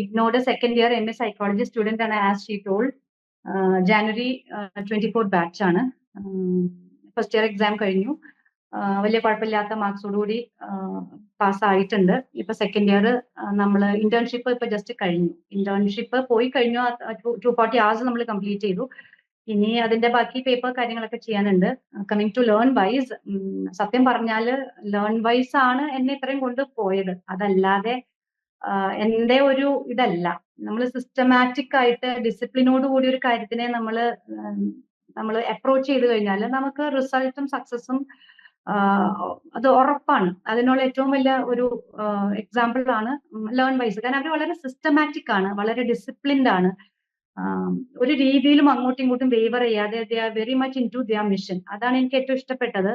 Ignored second year M A psychology student ആണ് as she told January twenty four batch ആണ്. First year exam കഴിഞ്ഞു. വലിയ കുഴപ്പമില്ലാത്ത മാർക്സോടുകൂടി പാസ് ആയിട്ടുണ്ട്. ഇപ്പൊ സെക്കൻഡ് ഇയർ നമ്മൾ ഇന്റേൺഷിപ്പ് ഇപ്പൊ ജസ്റ്റ് കഴിഞ്ഞു. ഇന്റേൺഷിപ്പ് പോയി കഴിഞ്ഞു ടു ഫോർട്ടി അവേഴ്സ് നമ്മൾ കംപ്ലീറ്റ് ചെയ്തു. ഇനി അതിന്റെ ബാക്കി പേപ്പർ കാര്യങ്ങളൊക്കെ ചെയ്യാനുണ്ട്. കമ്മിങ് ടു ലേൺ വൈസ് സത്യം പറഞ്ഞാൽ ലേൺ വൈസ് ആണ് എന്നെ ഇത്രയും കൊണ്ട് പോയത്. അതല്ലാതെ എന്റെ ഒരു ഇതല്ല. നമ്മൾ സിസ്റ്റമാറ്റിക് ആയിട്ട് ഡിസിപ്ലിനോട് കൂടി ഒരു കാര്യത്തിനെ നമ്മൾ നമ്മൾ അപ്രോച്ച് ചെയ്ത് കഴിഞ്ഞാൽ നമുക്ക് റിസൾട്ടും സക്സസും അത് ഉറപ്പാണ്. അതിനുള്ള ഏറ്റവും വലിയ ഒരു എക്സാമ്പിൾ ആണ് ലേൺ വൈസ് കാരണം അവർ വളരെ സിസ്റ്റമാറ്റിക് ആണ് വളരെ ഡിസിപ്ലിൻഡ് ആണ്. ഒരു രീതിയിലും അങ്ങോട്ടും ഇങ്ങോട്ടും വേവർ ചെയ്യാതെ they are very much into their mission അതാണ് എനിക്ക് ഏറ്റവും ഇഷ്ടപ്പെട്ടത്.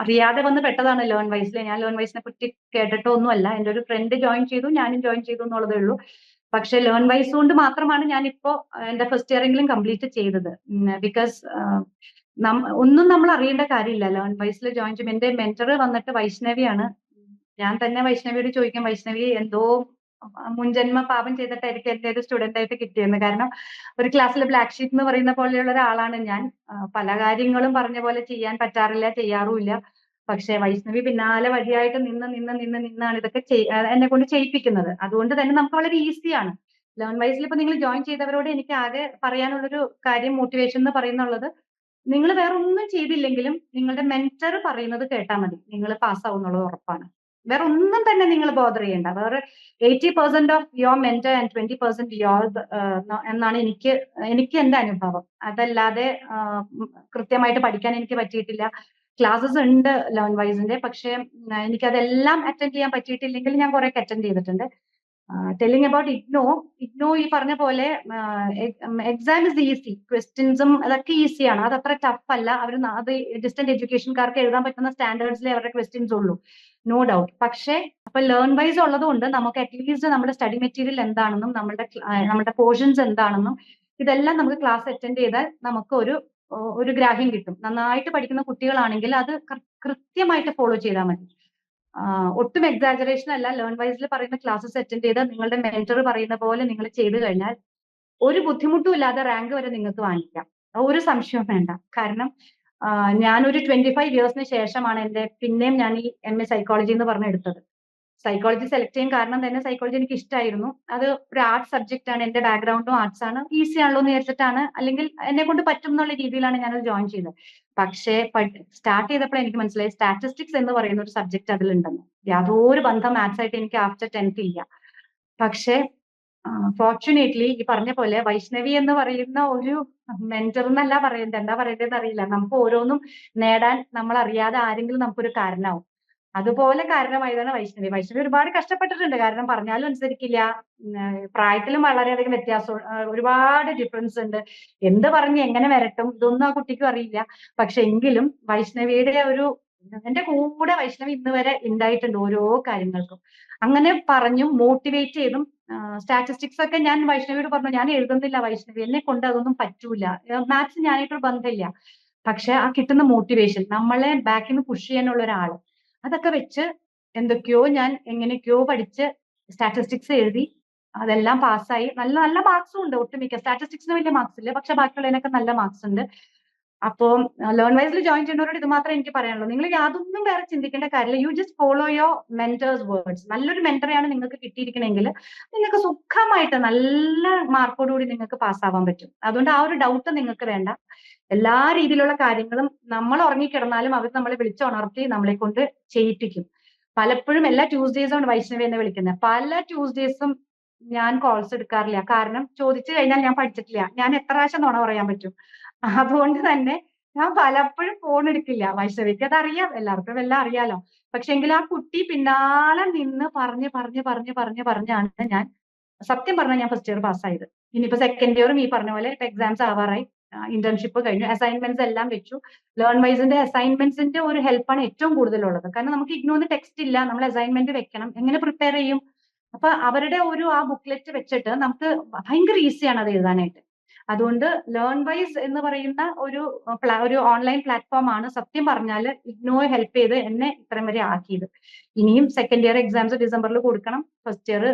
അറിയാതെ വന്ന് പെട്ടതാണ് ലേൺ വൈസിൽ ഞാൻ ലേൺ വൈസിനെ പറ്റി കേട്ടിട്ടോ ഒന്നുമല്ല എന്റെ ഒരു ഫ്രണ്ട് ജോയിൻ ചെയ്തു. ഞാനും ജോയിൻ ചെയ്തു എന്നുള്ളതേ ഉള്ളൂ. പക്ഷെ ലേൺ വൈസ് കൊണ്ട് മാത്രമാണ് ഞാൻ എന്റെ ഫസ്റ്റ് ഇയറെങ്കിലും കംപ്ലീറ്റ് ചെയ്തത്. ബിക്കോസ് ഒന്നും നമ്മൾ അറിയേണ്ട കാര്യമില്ല. ലേൺ വൈസിൽ ജോയിൻ ചെയ്യുമ്പോൾ എന്റെ മെന്റർ വന്നിട്ട് വൈഷ്ണവിയാണ്. ഞാൻ തന്നെ വൈഷ്ണവിയോട് ചോദിക്കാം വൈഷ്ണവി എന്തോ മുൻജന്മ പാപം ചെയ്തിട്ടായിരിക്കും എന്റെ ഒരു സ്റ്റുഡന്റ് ആയിട്ട് കിട്ടിയെന്ന്. കാരണം ഒരു ക്ലാസ്സിൽ ബ്ലാക്ക് ഷീറ്റ് എന്ന് പറയുന്ന പോലെയുള്ള ഒരാളാണ് ഞാൻ. പല കാര്യങ്ങളും പറഞ്ഞ പോലെ ചെയ്യാൻ പറ്റാറില്ല ചെയ്യാറുമില്ല. പക്ഷെ വൈഷ്ണവി പിന്നാലെ വഴിയായിട്ട് നിന്ന് നിന്ന് നിന്ന് നിന്നാണ് ഇതൊക്കെ എന്നെ കൊണ്ട് ചെയ്യിപ്പിക്കുന്നത്. അതുകൊണ്ട് തന്നെ നമുക്ക് വളരെ ഈസിയാണ് ലെവൻ വൈസിൽ ഇപ്പൊ നിങ്ങൾ ജോയിൻ ചെയ്തവരോട് എനിക്ക് ആകെ പറയാനുള്ളൊരു കാര്യം മോട്ടിവേഷൻ എന്ന് പറയുന്നുള്ളത് നിങ്ങൾ വേറെ ഒന്നും ചെയ്തില്ലെങ്കിലും നിങ്ങളുടെ മെന്റർ പറയുന്നത് കേട്ടാൽ മതി. നിങ്ങൾ പാസ്സാവുന്നുള്ളത് ഉറപ്പാണ്. വേറെ ഒന്നും തന്നെ നിങ്ങൾ ബോധർ ചെയ്യണ്ട. വേറെ eighty percent of your mentor and twenty percent your എന്നാണ് എനിക്ക് എനിക്ക് എന്റെ അനുഭവം. അതല്ലാതെ കൃത്യമായിട്ട് പഠിക്കാൻ എനിക്ക് പറ്റിയിട്ടില്ല. ക്ലാസ്സസ് ഉണ്ട് ലേൺ വൈസിന്റെ പക്ഷേ എനിക്കതെല്ലാം അറ്റൻഡ് ചെയ്യാൻ പറ്റിയിട്ടില്ലെങ്കിൽ ഞാൻ കുറെ അറ്റൻഡ് ചെയ്തിട്ടുണ്ട്. ടെല്ലിങ് അബൌട്ട് ഇഗ്നോ ഇഗ്നോ ഈ പറഞ്ഞ പോലെ എക്സാം ഇസ് ഈസി ക്വസ്റ്റ്യൻസും അതൊക്കെ ഈസിയാണ് അത് അത്ര ടഫ് അല്ല. അവർ അത് ഡിസ്റ്റന്റ് എഡ്യൂക്കേഷൻകാർക്ക് എഴുതാൻ പറ്റുന്ന സ്റ്റാൻഡേർഡ്സിലെ അവരുടെ ക്വസ്റ്റ്യൻസ് ഉള്ളൂ. നോ ഡൗട്ട് പക്ഷേ അപ്പൊ ലേൺ വൈസ് ഉള്ളതുകൊണ്ട് നമുക്ക് അറ്റ്ലീസ്റ്റ് നമ്മുടെ സ്റ്റഡി മെറ്റീരിയൽ എന്താണെന്നും നമ്മുടെ നമ്മുടെ പോർഷൻസ് എന്താണെന്നും ഇതെല്ലാം നമുക്ക് ക്ലാസ് അറ്റൻഡ് ചെയ്താൽ നമുക്ക് ഒരു ഒരു ഗ്രാഹ്യം കിട്ടും. നന്നായിട്ട് പഠിക്കുന്ന കുട്ടികളാണെങ്കിൽ അത് കൃത്യമായിട്ട് ഫോളോ ചെയ്താൽ മതി. ഒട്ടും എക്സാജറേഷൻ അല്ല. ലേൺ വൈസിൽ പറയുന്ന ക്ലാസ്സസ് അറ്റൻഡ് ചെയ്ത് നിങ്ങളുടെ മെന്റർ പറയുന്ന പോലെ നിങ്ങൾ ചെയ്തു കഴിഞ്ഞാൽ ഒരു ബുദ്ധിമുട്ടും ഇല്ലാതെ റാങ്ക് വരെ നിങ്ങൾക്ക് വാങ്ങിക്കാം. ഒരു സംശയവും വേണ്ട. കാരണം ഞാനൊരു ട്വന്റി ഫൈവ് ഇയേഴ്സിന് ശേഷമാണ് എന്റെ പിന്നെയും ഞാൻ ഈ എം എ സൈക്കോളജി എന്ന് പറഞ്ഞ് എടുത്തത്. സൈക്കോളജി സെലക്ട് ചെയ്യാൻ കാരണം തന്നെ സൈക്കോളജി എനിക്ക് ഇഷ്ടമായിരുന്നു അത് ഒരു ആർട്സ് സബ്ജക്റ്റ് ആണ് എന്റെ ബാക്ക്ഗ്രൗണ്ടും ആർട്സ് ആണ്. ഈസി ആണല്ലോ എന്ന് വിചാരിച്ചിട്ടാണ് അല്ലെങ്കിൽ എന്നെ കൊണ്ട് പറ്റും എന്നുള്ള രീതിയിലാണ് ഞാനത് ജോയിൻ ചെയ്തത്. പക്ഷേ സ്റ്റാർട്ട് ചെയ്തപ്പോൾ എനിക്ക് മനസ്സിലായി സ്റ്റാറ്റിസ്റ്റിക്സ് എന്ന് പറയുന്ന ഒരു സബ്ജക്ട് അതിലുണ്ടെന്ന്. യാതൊരു ബന്ധം മാത്സ് ആയിട്ട് എനിക്ക് ആഫ്റ്റർ ടെൻത്ത് ഇല്ല. പക്ഷേ ഫോർച്ചുനേറ്റ്ലി ഈ പറഞ്ഞ പോലെ വൈഷ്ണവി എന്ന് പറയുന്ന ഒരു മെന്റർ എന്നല്ല പറയുന്നത്. എന്താ പറയേണ്ടതെന്ന് അറിയില്ല. നമുക്ക് ഓരോന്നും നേടാൻ നമ്മൾ അറിയാതെ ആരെങ്കിലും നമുക്കൊരു കാരണമാവും അതുപോലെ കാരണമായതാണ് വൈഷ്ണവി. വൈഷ്ണവി ഒരുപാട് കഷ്ടപ്പെട്ടിട്ടുണ്ട്. കാരണം പറഞ്ഞാലും അനുസരിക്കില്ല. പ്രായത്തിലും വളരെയധികം വ്യത്യാസം ഒരുപാട് ഡിഫറൻസ് ഉണ്ട്. എന്ത് പറഞ്ഞ് എങ്ങനെ വരട്ടും ഇതൊന്നും ആ കുട്ടിക്കും അറിയില്ല. പക്ഷെ എങ്കിലും വൈഷ്ണവിയുടെ ഒരു എന്റെ കൂടെ വൈഷ്ണവി ഇന്ന് വരെ ഉണ്ടായിട്ടുണ്ട് ഓരോ കാര്യങ്ങൾക്കും. അങ്ങനെ പറഞ്ഞും മോട്ടിവേറ്റ് ചെയ്തും സ്റ്റാറ്റിസ്റ്റിക്സ് ഒക്കെ ഞാൻ വൈഷ്ണവിയോട് പറഞ്ഞു ഞാൻ എഴുതുന്നില്ല വൈഷ്ണവി എന്നെ കൊണ്ട് അതൊന്നും പറ്റൂല. മാത്സ് ഞാനായിട്ടൊരു ബന്ധമില്ല. പക്ഷെ ആ കിട്ടുന്ന മോട്ടിവേഷൻ നമ്മളെ ബാക്കിൽ നിന്ന് പുഷ് ചെയ്യാനുള്ള ഒരാൾ അതൊക്കെ വെച്ച് എന്തൊക്കെയോ ഞാൻ എങ്ങനെയൊക്കെയോ പഠിച്ച് സ്റ്റാറ്റിസ്റ്റിക്സ് എഴുതി അതെല്ലാം പാസ്സായി നല്ല നല്ല മാർക്സും ഉണ്ട് ഒട്ടുമിക്ക. സ്റ്റാറ്റിസ്റ്റിക്സിന് വലിയ മാർക്സ് ഇല്ല. പക്ഷെ ബാക്കിയുള്ളതിനൊക്കെ നല്ല മാർക്സ് ഉണ്ട്. അപ്പോ ലേൺ വൈസിൽ ജോയിൻ ചെയ്യുന്നവരോട് ഇത് മാത്രമേ എനിക്ക് പറയാനുള്ളൂ. നിങ്ങൾ യാതൊന്നും വേറെ ചിന്തിക്കേണ്ട കാര്യമില്ല. You just follow your mentors words നല്ലൊരു മെന്ററെയാണ് നിങ്ങൾക്ക് കിട്ടിയിരിക്കണമെങ്കിൽ നിങ്ങൾക്ക് സുഖമായിട്ട് നല്ല മാർക്കോടുകൂടി നിങ്ങൾക്ക് പാസ്സാവാൻ പറ്റും. അതുകൊണ്ട് ആ ഒരു ഡൗട്ട് നിങ്ങൾക്ക് വേണ്ട. എല്ലാ രീതിയിലുള്ള കാര്യങ്ങളും നമ്മൾ ഉറങ്ങിക്കിടന്നാലും അവർ നമ്മളെ വിളിച്ചുണർത്തി നമ്മളെ കൊണ്ട് ചെയ്യിപ്പിക്കും. പലപ്പോഴും എല്ലാ ട്യൂസ്ഡേസും വൈഷ്ണവി എന്നെ വിളിക്കുന്നത്. പല ട്യൂസ്ഡേസും ഞാൻ കോൾസ് എടുക്കാറില്ല. കാരണം ചോദിച്ചു കഴിഞ്ഞാൽ ഞാൻ പഠിച്ചിട്ടില്ല. ഞാൻ എത്ര പ്രാവശ്യം നുണ പറയാൻ പറ്റും? അതുകൊണ്ട് തന്നെ ഞാൻ പലപ്പോഴും ഫോൺ എടുക്കില്ല. വൈഷ്ണവിക്ക് അതറിയാം. എല്ലാവർക്കും എല്ലാം അറിയാലോ. പക്ഷെ എങ്കിൽ ആ കുട്ടി പിന്നാലെ നിന്ന് പറഞ്ഞ് പറഞ്ഞ് പറഞ്ഞ് പറഞ്ഞ് പറഞ്ഞാണ് ഞാൻ സത്യം പറഞ്ഞാൽ ഞാൻ ഫസ്റ്റ് ഇയർ പാസ്സായത് ഇനിയിപ്പോ സെക്കൻഡ് ഇയറും ഈ പറഞ്ഞ പോലെ ഇപ്പൊ എക്സാംസ് ആവാറായി. ഇന്റേൺഷിപ്പ് കഴിഞ്ഞു. അസൈൻമെന്റ്സ് എല്ലാം വെച്ചു. ലേൺ വൈസിന്റെ അസൈൻമെന്റ്സിന്റെ ഒരു ഹെൽപ്പാണ് ഏറ്റവും കൂടുതലുള്ളത്. കാരണം നമുക്ക് ഇഗ്നോന്ന് ടെക്സ്റ്റ് ഇല്ല. നമ്മൾ അസൈൻമെന്റ് വെക്കണം. എങ്ങനെ പ്രിപ്പയർ ചെയ്യും? അപ്പൊ അവരുടെ ഒരു ആ ബുക്ക്ലെറ്റ് വെച്ചിട്ട് നമുക്ക് ഭയങ്കര ഈസിയാണ് അത് എഴുതാനായിട്ട്. അതുകൊണ്ട് ലേൺ വൈസ് എന്ന് പറയുന്ന ഒരു ഒരു ഓൺലൈൻ പ്ലാറ്റ്ഫോം ആണ് സത്യം പറഞ്ഞാൽ ഇഗ്നോ ഹെൽപ്പ് ചെയ്ത് എന്നെ ഇത്രയും വരെ ആക്കിയത്. ഇനിയും സെക്കൻഡ് ഇയർ എക്സാംസ് ഡിസംബറിൽ കൊടുക്കണം. ഫസ്റ്റ് ഇയർ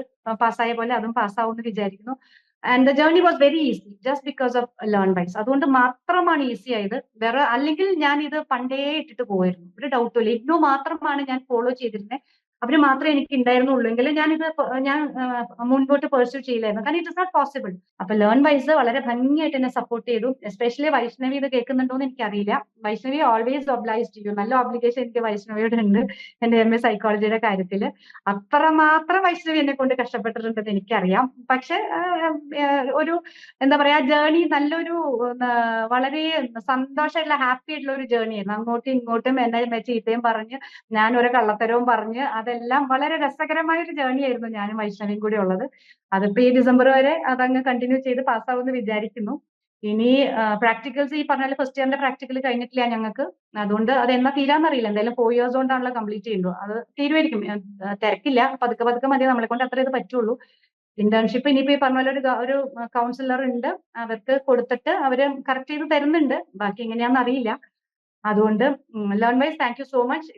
പാസ്സായ പോലെ അതും പാസ്സാവുമെന്ന് വിചാരിക്കുന്നു. And the journey was very easy just because of Learnwise. അതുകൊണ്ട് മാത്രമാണ് ഈസി ആയത്. വേറെ അല്ലെങ്കിൽ ഞാൻ ഇത് പണ്ടേ ഇട്ടിട്ട് പോയിരുന്നു. ഒരു ഡൗട്ടും ഇല്ല. ഇഗ്നോ മാത്രമാണ് ഞാൻ ഫോളോ ചെയ്തിരുന്നെ. അവർ മാത്രമേ എനിക്ക് ഉണ്ടായിരുന്നുള്ളൂ. എങ്കിൽ ഞാനിത് ഞാൻ മുൻപോട്ട് പെർസ്യൂ ചെയ്യില്ലായിരുന്നു. കാരണം ഇറ്റ് ഇസ് നോട്ട് പോസിബിൾ. അപ്പൊ ലേൺ വൈസ് വളരെ ഭംഗിയായിട്ട് എന്നെ സപ്പോർട്ട് ചെയ്തു. എസ്പെഷ്യലി വൈഷ്ണവി ഇത് കേൾക്കുന്നുണ്ടോ എന്ന് എനിക്കറിയില്ല. വൈഷ്ണവി ഓൾവേസ് ഒബ്ലൈസ് ചെയ്യും നല്ല ഒബ്ലിഗേഷൻ എനിക്ക് വൈഷ്ണവിയോട് ഉണ്ട്. എന്റെ എം എ സൈക്കോളജിയുടെ കാര്യത്തിൽ. അത്രമാത്രം വൈഷ്ണവി എന്നെ കൊണ്ട് കഷ്ടപ്പെട്ടിട്ടുണ്ടെന്ന് എനിക്കറിയാം. പക്ഷെ ഒരു എന്താ പറയാ ജേർണി നല്ലൊരു വളരെ സന്തോഷമായിട്ടുള്ള ഹാപ്പി ആയിട്ടുള്ള ഒരു ജേർണി ആയിരുന്നു. അങ്ങോട്ടും ഇങ്ങോട്ടും എന്നെ ചീത്തയും പറഞ്ഞ് ഞാൻ ഒരു കള്ളത്തരവും പറഞ്ഞ് അതെല്ലാം വളരെ രസകരമായ ഒരു ജേർണി ആയിരുന്നു ഞാനും വൈഷ്ണവിയും കൂടി ഉള്ളത്. അതിപ്പോ ഈ ഡിസംബർ വരെ അതങ്ങ് കണ്ടിന്യൂ ചെയ്ത് പാസ്സാവുമെന്ന് വിചാരിക്കുന്നു. ഇനി പ്രാക്ടിക്കൽസ് ഈ പറഞ്ഞ ഫസ്റ്റ് ഇയറിന്റെ പ്രാക്ടിക്കൽ കഴിഞ്ഞിട്ടില്ല ഞങ്ങൾക്ക്. അതുകൊണ്ട് അത് എന്നാ തീരാന്നറിയില്ല. എന്തായാലും ഫോർ ഇയേഴ്സ് കൊണ്ടാണല്ലോ കംപ്ലീറ്റ് ചെയ്യുള്ളൂ. അത് തീരുമായിരിക്കും. തിരക്കില്ല. പതുക്കെ പതുക്കെ മതി നമ്മളെ കൊണ്ട് അത്രേ ഇത് പറ്റുള്ളൂ. ഇന്റേൺഷിപ്പ് ഇനിയിപ്പോ ഈ പറഞ്ഞ പോലെ ഒരു ഒരു കൗൺസിലർ ഉണ്ട്. അവർക്ക് കൊടുത്തിട്ട് അവർ കറക്റ്റ് ചെയ്ത് തരുന്നുണ്ട്. ബാക്കി എങ്ങനെയാണെന്ന് അറിയില്ല. അതുകൊണ്ട് Learnwise thank you so much.